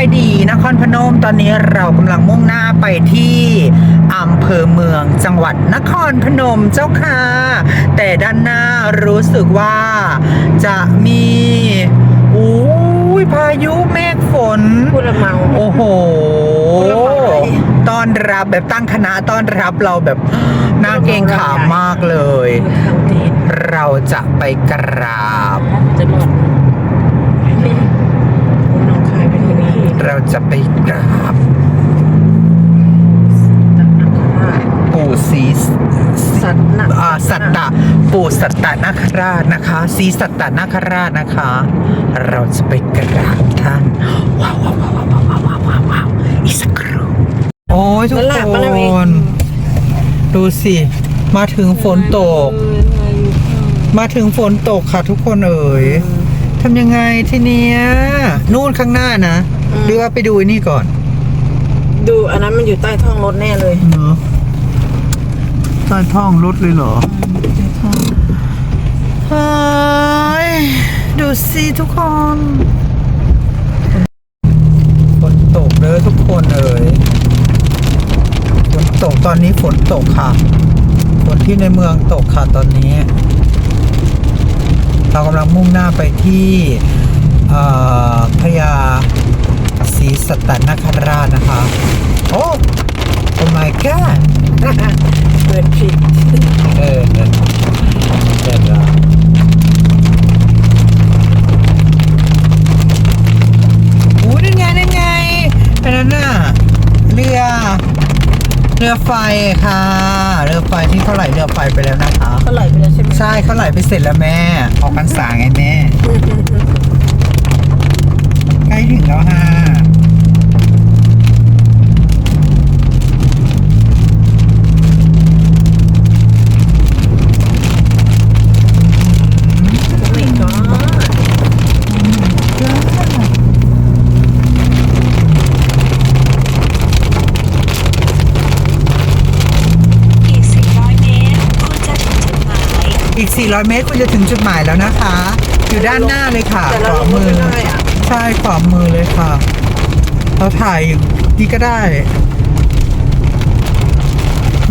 ายดีนครพนมตอนนี้เรากำลังมุ่งหน้าไปที่อำเภอเมืองจังหวัดนครพนมเจ้าค่ะ แต่ด้านหน้ารู้สึกว่าจะมีอุ้ยพายุเมฆฝนผู้ละเมาโอ้โหผลไม้ต้อนรับแบบตั้งคณะต้อนรับเราแบบน่าเกรงขามมากเลยทางจีนเราจะไปกราบ จะไปกราบปู่สีสัตนะสัตตะปู่สัตตนาคราชนะคะสีสัตตนาคราชนะคะ เราจะไปกราบท่านว้าวว้าวว้าวว้าวว้าวว้าวว้าวอีสักครู่โอ้ยทุกคนดูสิ มาถึงฝนตก มาถึงฝนตกค่ะทุกคนเอ๋ย ทำยังไงทีเนี้ยนู่นข้างหน้านะหรือว่าไปดูไอ้นี่ก่อนดูอันนั้นมันอยู่ใต้ท้องรถแน่เลยเนาะใต้ท้องรถเลยเหรอเฮ้ยดูสิทุกคนฝนตกเด้อทุกคนเอ๋ยฝนตกตอนนี้ฝนตกค่ะฝนที่ในเมืองตกค่ะตอนนี้ เรากำลังมุ่งหน้าไปที่เอ่อพญาศรีสัตตนคราชนะคะ โอ้โอ้ my god เปิดผิดเออเออเด็ดละอู้นั่นไงนั่นไงอันนั้นน่ะเรือ เรือไฟค่ะ เรือไฟที่เขาไหลเรือไฟไปแล้วนะคะก็ไหลไปแล้วใช่ไหม ใช่เขาไหลไปเสร็จแล้วแม่ออกพรรษาไงแม่ ใกล้ถึงแล้วฮะ ไม่ก็ อีก 400 เมตร คุณจะถึงจุดหมาย อีก 400 เมตรคุณจะถึงจุดหมายแล้วนะคะ อยู่ด้านหน้าเลยค่ะแต่ขเราวาลงมือไม่ได้อะใช่ขวามือเลยค่ะ เราถ่ายอยู่นี่ก็ได้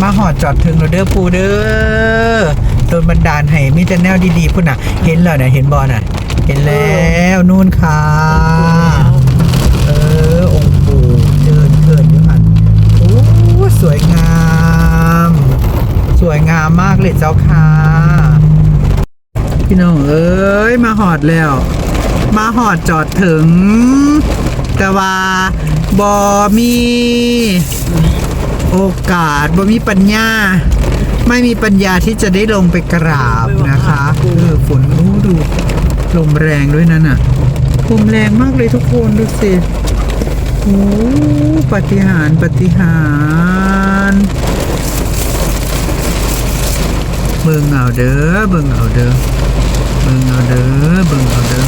มาหอดจอดถึงเราเด้อปูเด้อโดนบันดาลให้มีแต่แนวดีๆพุ่นน่ะ เห็นแล้วนะเห็นบอลน่ะ เห็นแล้วนู่นค่ะ เออ องค์ปู่เดินเทินอยู่หันโอ้สวยงาม สวยงามมากเลยเจ้าค่ะ พี่น้องเอ้ยมาหอดแล้ว มาหอดจอดถึง แต่ว่าบอมีโอกาสบ่มีปัญญา ไม่มีปัญญาที่จะได้ลงไปกราบนะคะคือฝนรู้ดูลมแรงด้วยนั่นน่ะลมแรงมากเลยทุกคนดูสิโอ้ปฏิหารปฏิหาร เบิ่งเอาเด้อเบิ่งเอาเด้อเบิ่งเอาเด้อเบิ่งเอาเด้อ